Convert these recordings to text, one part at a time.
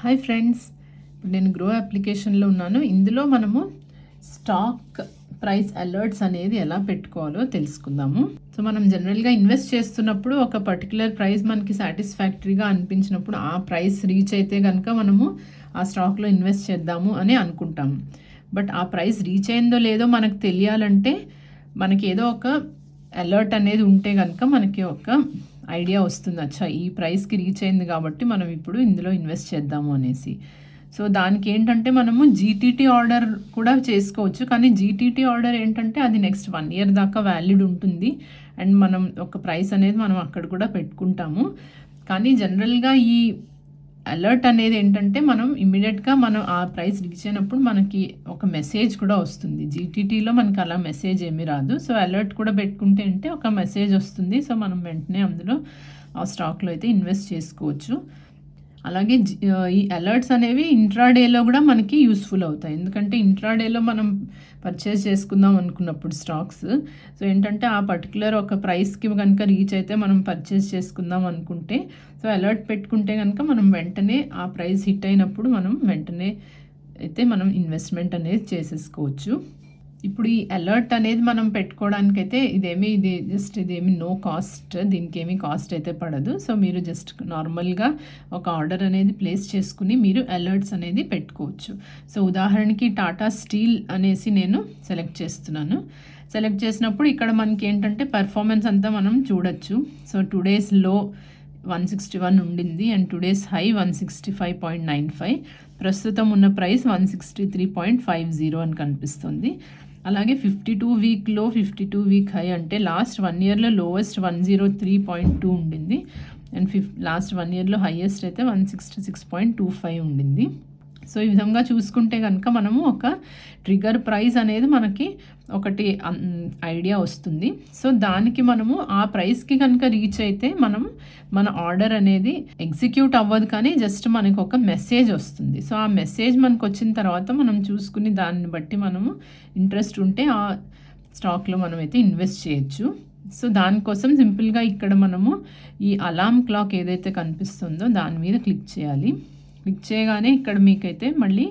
Hi friends ఇప్పుడు నేను grow అప్లికేషన్లో ఉన్నాను. ఇందులో మనము స్టాక్ ప్రైస్ అలర్ట్స్ అనేది ఎలా పెట్టుకోవాలో తెలుసుకుందాము. సో మనం జనరల్గా ఇన్వెస్ట్ చేస్తున్నప్పుడు ఒక పర్టికులర్ ప్రైస్ మనకి సాటిస్ఫాక్టరీగా అనిపించినప్పుడు ఆ ప్రైస్ రీచ్ అయితే కనుక మనము ఆ స్టాక్లో ఇన్వెస్ట్ చేద్దాము అని అనుకుంటాము బట్ ఆ ప్రైస్ రీచ్ అయిందో లేదో మనకు తెలియాలంటే మనకి ఏదో ఒక అలర్ట్ అనేది ఉంటే కనుక మనకి ఒక ఐడియా వస్తుంది అచ్చా ఈ ప్రైస్కి రీచ్ అయింది కాబట్టి మనం ఇప్పుడు ఇందులో ఇన్వెస్ట్ చేద్దాము అనేసి. సో దానికి ఏంటంటే మనము జీటీటీ ఆర్డర్ కూడా చేసుకోవచ్చు కానీ జీటీటీ ఆర్డర్ ఏంటంటే అది నెక్స్ట్ వన్ ఇయర్ దాకా వ్యాలిడ్ ఉంటుంది. అండ్ మనం ఒక ప్రైస్ అనేది మనం అక్కడ కూడా పెట్టుకుంటాము. కానీ జనరల్గా ఈ అలర్ట్ అనేది ఏంటంటే మనం ఇమ్మీడియట్గా మనం ఆ ప్రైస్ రీచ్ అయినప్పుడు మనకి ఒక మెసేజ్ కూడా వస్తుంది. జీటీటీలో మనకి అలా మెసేజ్ ఏమీ రాదు. సో అలర్ట్ కూడా పెట్టుకుంటే అంటే ఒక మెసేజ్ వస్తుంది. సో మనం వెంటనే అందులో ఆ స్టాక్లో అయితే ఇన్వెస్ట్ చేసుకోవచ్చు. అలాగే జి- ఈ అలర్ట్స్ అనేవి ఇంట్రాడేలో కూడా మనకి యూస్ఫుల్ అవుతాయి. ఎందుకంటే ఇంట్రాడేలో మనం పర్చేస్ చేసుకుందాం అనుకున్నప్పుడు స్టాక్స్ సో ఏంటంటే ఆ పర్టికులర్ ఒక ప్రైస్కి కనుక రీచ్ అయితే మనం పర్చేస్ చేసుకుందాం అనుకుంటే సో అలర్ట్ పెట్టుకుంటే కనుక మనం వెంటనే ఆ ప్రైస్ హిట్ అయినప్పుడు మనం వెంటనే అయితే మనం ఇన్వెస్ట్మెంట్ అనేది చేసేసుకోవచ్చు. ఇప్పుడు ఈ అలర్ట్ అనేది మనం పెట్టుకోవడానికైతే ఇదేమి ఇది జస్ట్ ఇదేమి నో కాస్ట్ దీనికి ఏమి కాస్ట్ అయితే పడదు. సో మీరు జస్ట్ నార్మల్గా ఒక ఆర్డర్ అనేది ప్లేస్ చేసుకుని మీరు అలర్ట్స్ అనేది పెట్టుకోవచ్చు. సో ఉదాహరణకి టాటా స్టీల్ అనేసి నేను సెలెక్ట్ చేస్తున్నాను. సెలెక్ట్ చేసినప్పుడు ఇక్కడ మనకి ఏంటంటే పర్ఫార్మెన్స్ అంతా మనం చూడొచ్చు. సో టూ డేస్లో వన్ సిక్స్టీ వన్ ఉండింది and today's high one sixty five point nine five ప్రస్తుతం ఉన్న price one sixty three point five zero అని కనిపిస్తుంది. అలాగే ఫిఫ్టీ టూ వీక్లో ఫిఫ్టీ టూ వీక్ హై అంటే లాస్ట్ వన్ ఇయర్లో lowest one zero three point two ఉండింది అండ్ ఫిఫ్ లాస్ట్ వన్ ఇయర్లో హైయెస్ట్ అయితే one sixty six point two five ఉండింది. సో ఈ విధంగా చూసుకుంటే కనుక మనము ఒక ట్రిగర్ ప్రైస్ అనేది మనకి ఒకటి ఐడియా వస్తుంది. సో దానికి మనము ఆ ప్రైస్కి కనుక రీచ్ అయితే మనం మన ఆర్డర్ అనేది ఎగ్జిక్యూట్ అవ్వదు కానీ జస్ట్ మనకు ఒక మెసేజ్ వస్తుంది. సో ఆ మెసేజ్ మనకు వచ్చిన తర్వాత మనం చూసుకుని దాన్ని బట్టి మనము ఇంట్రెస్ట్ ఉంటే ఆ స్టాక్లో మనమైతే ఇన్వెస్ట్ చేయొచ్చు. సో దానికోసం సింపుల్గా ఇక్కడ మనము ఈ అలామ్ క్లాక్ ఏదైతే కనిపిస్తుందో దాని మీద క్లిక్ చేయాలి. క్లిక్ చేయగానే ఇక్కడ మీకైతే మళ్ళీ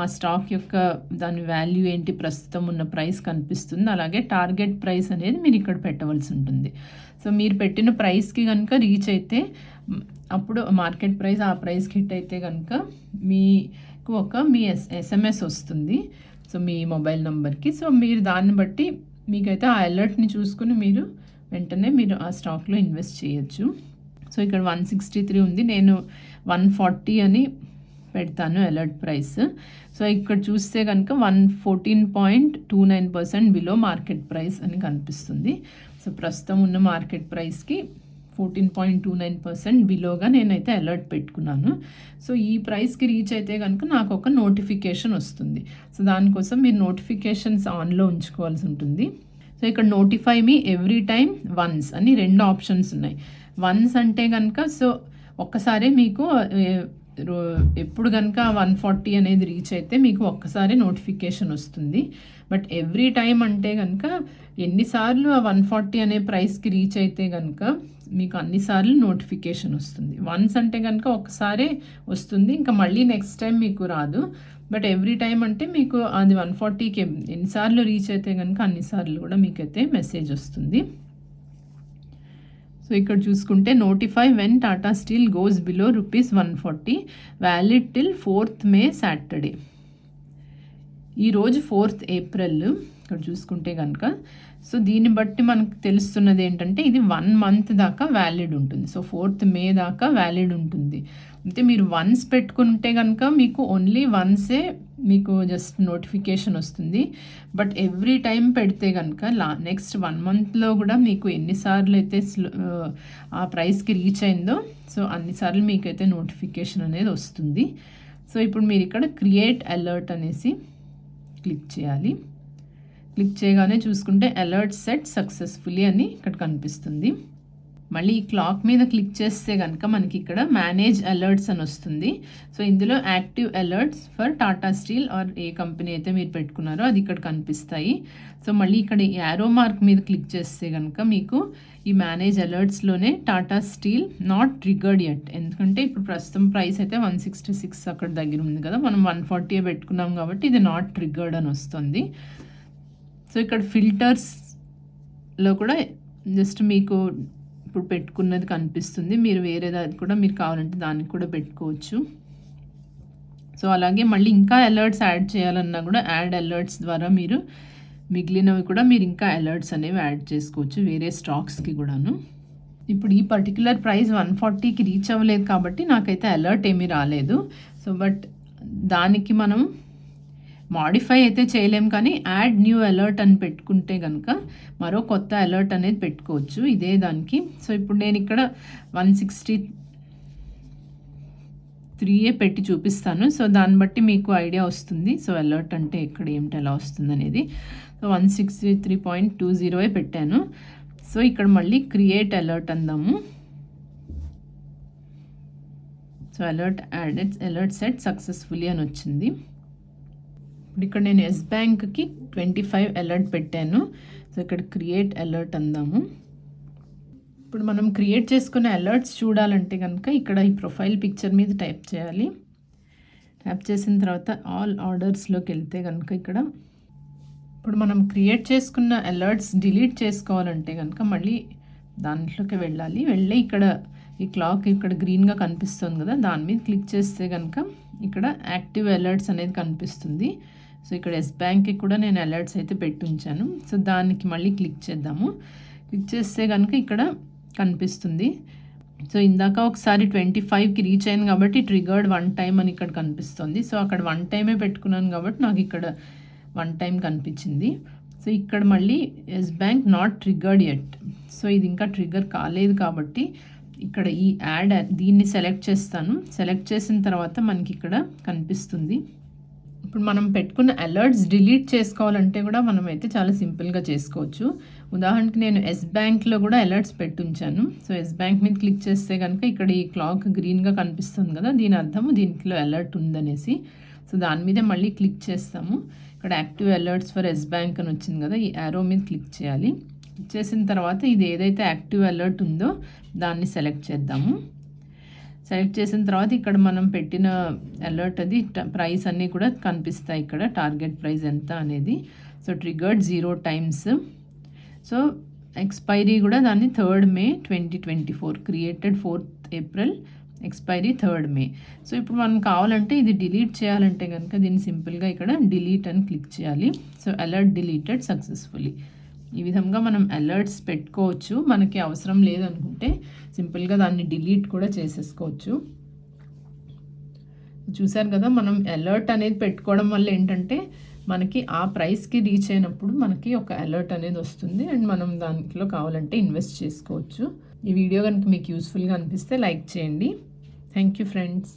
ఆ స్టాక్ యొక్క దాని వాల్యూ ఏంటి ప్రస్తుతం ఉన్న ప్రైస్ కనిపిస్తుంది. అలాగే టార్గెట్ ప్రైస్ అనేది మీరు ఇక్కడ పెట్టవలసి ఉంటుంది. సో మీరు పెట్టిన ప్రైస్కి కనుక రీచ్ అయితే అప్పుడు మార్కెట్ ప్రైస్ ఆ ప్రైస్కి హిట్ అయితే కనుక మీకు ఒక మీ ఎస్ ఎస్ఎంఎస్ వస్తుంది. సో మీ మొబైల్ నెంబర్కి సో మీరు దాన్ని బట్టి మీకైతే ఆ అలర్ట్ని చూసుకుని మీరు వెంటనే మీరు ఆ స్టాక్లో ఇన్వెస్ట్ చేయొచ్చు. సో ఇక్కడ వన్ సిక్స్టీ త్రీ ఉంది. నేను వన్ ఫార్టీ అని పెడతాను అలర్ట్ ప్రైస్ సో ఇక్కడ చూస్తే కనుక one fourteen point two nine percent below market price అని కనిపిస్తుంది. సో ప్రస్తుతం ఉన్న మార్కెట్ ప్రైస్కి fourteen point two nine percent బిలోగా నేనైతే అలర్ట్ పెట్టుకున్నాను. సో ఈ ప్రైస్కి రీచ్ అయితే కనుక నాకు ఒక నోటిఫికేషన్ వస్తుంది. సో దానికోసం మీరు నోటిఫికేషన్స్ ఆన్లో ఉంచుకోవాల్సి ఉంటుంది. సో ఇక్కడ notify me every time once అని రెండు ఆప్షన్స్ ఉన్నాయి. వన్స్ అంటే కనుక సో ఒక్కసారి మీకు రో- ఎప్పుడు కనుక వన్ ఫార్టీ అనేది రీచ్ అయితే మీకు ఒక్కసారి నోటిఫికేషన్ వస్తుంది. బట్ ఎవ్రీ టైం అంటే కనుక ఎన్నిసార్లు ఆ వన్ ఫార్టీ అనే ప్రైస్కి రీచ్ అయితే కనుక మీకు అన్నిసార్లు నోటిఫికేషన్ వస్తుంది. వన్స్ అంటే కనుక ఒకసారి వస్తుంది. ఇంకా మళ్ళీ నెక్స్ట్ టైం మీకు రాదు. బట్ ఎవ్రీ టైం అంటే మీకు అది వన్ ఫార్టీకి ఎన్నిసార్లు రీచ్ అయితే కనుక అన్నిసార్లు కూడా మీకైతే మెసేజ్ వస్తుంది. సో ఇక్కడ చూసుకుంటే notify when Tata Steel goes below rupees one forty valid till fourth May Saturday. ఈరోజు ఫోర్త్ ఏప్రిల్ ఇక్కడ చూసుకుంటే కనుక. సో దీన్ని బట్టి మనకు తెలుస్తున్నది ఏంటంటే ఇది వన్ మంత్ దాకా వ్యాలిడ్ ఉంటుంది. సో ఫోర్త్ మే దాకా వ్యాలిడ్ ఉంటుంది. అంటే మీరు వన్స్ పెట్టుకుంటే కనుక మీకు ఓన్లీ వన్సే మీకు జస్ట్ నోటిఫికేషన్ వస్తుంది. బట్ ఎవ్రీ టైం పెడితే కనుక లా నెక్స్ట్ వన్ మంత్లో కూడా మీకు ఎన్నిసార్లు అయితే స్లో- ఆ ప్రైస్కి రీచ్ అయిందో సో అన్నిసార్లు మీకైతే నోటిఫికేషన్ అనేది వస్తుంది. సో ఇప్పుడు మీరు ఇక్కడ క్రియేట్ అలర్ట్ అనేసి క్లిక్ చేయాలి. క్లిక్ చేయగానే చూసుకుంటే అలర్ట్ సెట్ సక్సెస్ఫుల్లీ అని ఇక్కడ కనిపిస్తుంది. మళ్ళీ ఈ క్లాక్ మీద క్లిక్ చేస్తే కనుక మనకి ఇక్కడ మేనేజ్ అలర్ట్స్ అని వస్తుంది. సో ఇందులో active alerts for Tata Steel or A company అయితే మీరు పెట్టుకున్నారో అది ఇక్కడ కనిపిస్తాయి. సో మళ్ళీ ఇక్కడ ఈ యారో మార్క్ మీద క్లిక్ చేస్తే కనుక మీకు ఈ manage అలర్ట్స్లోనే Tata Steel not triggered at ఎందుకంటే ఇప్పుడు ప్రస్తుతం ప్రైస్ అయితే వన్ సిక్స్టీ సిక్స్ అక్కడ దగ్గర ఉంది కదా మనం వన్ ఫార్టీ పెట్టుకున్నాం కాబట్టి ఇది నాట్ ట్రిగర్డ్ అని వస్తుంది. సో ఇక్కడ ఫిల్టర్స్లో కూడా జస్ట్ మీకు ఇప్పుడు పెట్టుకున్నది కనిపిస్తుంది. మీరు వేరే దానికి కూడా మీరు కావాలంటే దానికి కూడా పెట్టుకోవచ్చు. సో అలాగే మళ్ళీ ఇంకా అలర్ట్స్ యాడ్ చేయాలన్నా కూడా యాడ్ అలర్ట్స్ ద్వారా మీరు మిగిలినవి కూడా మీరు ఇంకా అలర్ట్స్ అనేవి యాడ్ చేసుకోవచ్చు వేరే స్టాక్స్కి కూడాను. ఇప్పుడు ఈ పర్టికులర్ ప్రైస్ వన్ ఫార్టీకి రీచ్ అవ్వలేదు కాబట్టి నాకైతే అలర్ట్ ఏమీ రాలేదు. సో బట్ దానికి మనం మాడిఫై అయితే చేయలేం కానీ యాడ్ న్యూ అలర్ట్ అని పెట్టుకుంటే కనుక మరో కొత్త అలర్ట్ అనేది పెట్టుకోవచ్చు. ఇదే దానికి. సో ఇప్పుడు నేను ఇక్కడ వన్ సిక్స్టీ త్రీయే పెట్టి చూపిస్తాను. సో దాన్ని బట్టి మీకు ఐడియా వస్తుంది. సో అలర్ట్ అంటే ఎక్కడ ఏమిటి ఎలా వస్తుంది అనేది so one sixty three point two జీరోయే పెట్టాను. సో ఇక్కడ మళ్ళీ క్రియేట్ అలర్ట్ అందాము. So alert added alert set successfully అని వచ్చింది. ఇప్పుడు ఇక్కడ నేను ఎస్ బ్యాంక్కి ట్వంటీ ఫైవ్ అలర్ట్ పెట్టాను. సో ఇక్కడ క్రియేట్ అలర్ట్ అందాము. ఇప్పుడు మనం క్రియేట్ చేసుకునే అలర్ట్స్ చూడాలంటే కనుక ఇక్కడ ఈ ప్రొఫైల్ పిక్చర్ మీద టైప్ చేయాలి. ట్యాప్ చేసిన తర్వాత ఆల్ ఆర్డర్స్లోకి వెళ్తే కనుక ఇక్కడ ఇప్పుడు మనం క్రియేట్ చేసుకున్న అలర్ట్స్ డిలీట్ చేసుకోవాలంటే కనుక మళ్ళీ దాంట్లోకి వెళ్ళాలి. వెళ్ళి ఇక్కడ ఈ క్లాక్ ఇక్కడ గ్రీన్గా కనిపిస్తుంది కదా దాని మీద క్లిక్ చేస్తే కనుక ఇక్కడ యాక్టివ్ అలర్ట్స్ అనేది కనిపిస్తుంది. సో ఇక్కడ ఎస్ బ్యాంక్కి కూడా నేను అలర్ట్స్ అయితే పెట్టి ఉంచాను. సో దానికి మళ్ళీ క్లిక్ చేద్దాము. క్లిక్ చేస్తే కనుక ఇక్కడ కనిపిస్తుంది. సో ఇందాక ఒకసారి ట్వంటీ ఫైవ్కి రీచ్ అయింది కాబట్టి ట్రిగర్డ్ వన్ టైం అని ఇక్కడ కనిపిస్తుంది. సో అక్కడ వన్ టైమే పెట్టుకున్నాను కాబట్టి నాకు ఇక్కడ వన్ టైం కనిపించింది. సో ఇక్కడ మళ్ళీ Yes Bank not triggered at so ఇది ఇంకా ట్రిగర్ కాలేదు కాబట్టి ఇక్కడ ఈ యాడ్ దీన్ని సెలెక్ట్ చేస్తాను. సెలెక్ట్ చేసిన తర్వాత మనకి ఇక్కడ కనిపిస్తుంది. ఇప్పుడు మనం పెట్టుకున్న అలర్ట్స్ డిలీట్ చేసుకోవాలంటే కూడా మనం అయితే చాలా సింపుల్గా చేసుకోవచ్చు. ఉదాహరణకి నేను ఎస్ బ్యాంక్లో కూడా అలర్ట్స్ పెట్టుంచాను. సో ఎస్ బ్యాంక్ మీద క్లిక్ చేస్తే కనుక ఇక్కడ ఈ క్లాక్ గ్రీన్గా కనిపిస్తుంది కదా దీని అర్థము దీంట్లో అలర్ట్ ఉందనేసి. సో దాని మీద మళ్ళీ క్లిక్ చేస్తాము. ఇక్కడ active alerts for Yes Bank అని వచ్చింది కదా ఈ యారో మీద క్లిక్ చేయాలి. క్లిక్ చేసిన తర్వాత ఇది ఏదైతే యాక్టివ్ అలర్ట్ ఉందో దాన్ని సెలెక్ట్ చేద్దాము. సెలెక్ట్ చేసిన తర్వాత ఇక్కడ మనం పెట్టిన అలర్ట్ అది ప్రైస్ అన్నీ కూడా కనిపిస్తాయి ఇక్కడ. టార్గెట్ ప్రైస్ ఎంత అనేది. So triggered zero times so expiry కూడా దాన్ని third May twenty twenty four created fourth April expiry third May so ఇప్పుడు మనం కావాలంటే ఇది డిలీట్ చేయాలంటే కనుక దీన్ని సింపుల్గా ఇక్కడ డిలీట్ అని క్లిక్ చేయాలి. సో అలర్ట్ డిలీటెడ్ సక్సెస్ఫుల్లీ ఈ విధంగా మనం అలర్ట్స్ పెట్టుకోవచ్చు. మనకి అవసరం లేదనుకుంటే సింపుల్గా దాన్ని డిలీట్ కూడా చేసేసుకోవచ్చు. చూసారు కదా మనం అలర్ట్ అనేది పెట్టుకోవడం వల్ల ఏంటంటే మనకి ఆ ప్రైస్కి రీచ్ అయినప్పుడు మనకి ఒక అలర్ట్ అనేది వస్తుంది. అండ్ మనం దాంట్లో కావాలంటే ఇన్వెస్ట్ చేసుకోవచ్చు. ఈ వీడియో కనుక మీకు యూస్ఫుల్గా అనిపిస్తే లైక్ చేయండి. Thank you friends